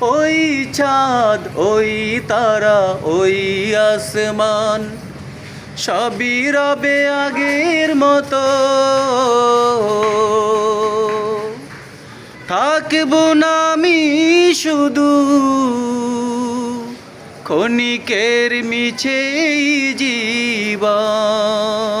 ওই চাঁদ ওই তারা, ওই আসমান, সবই রবে আগের মতো। থাকব না আমি শুধু ক্ষণিকের মিছে জীবন।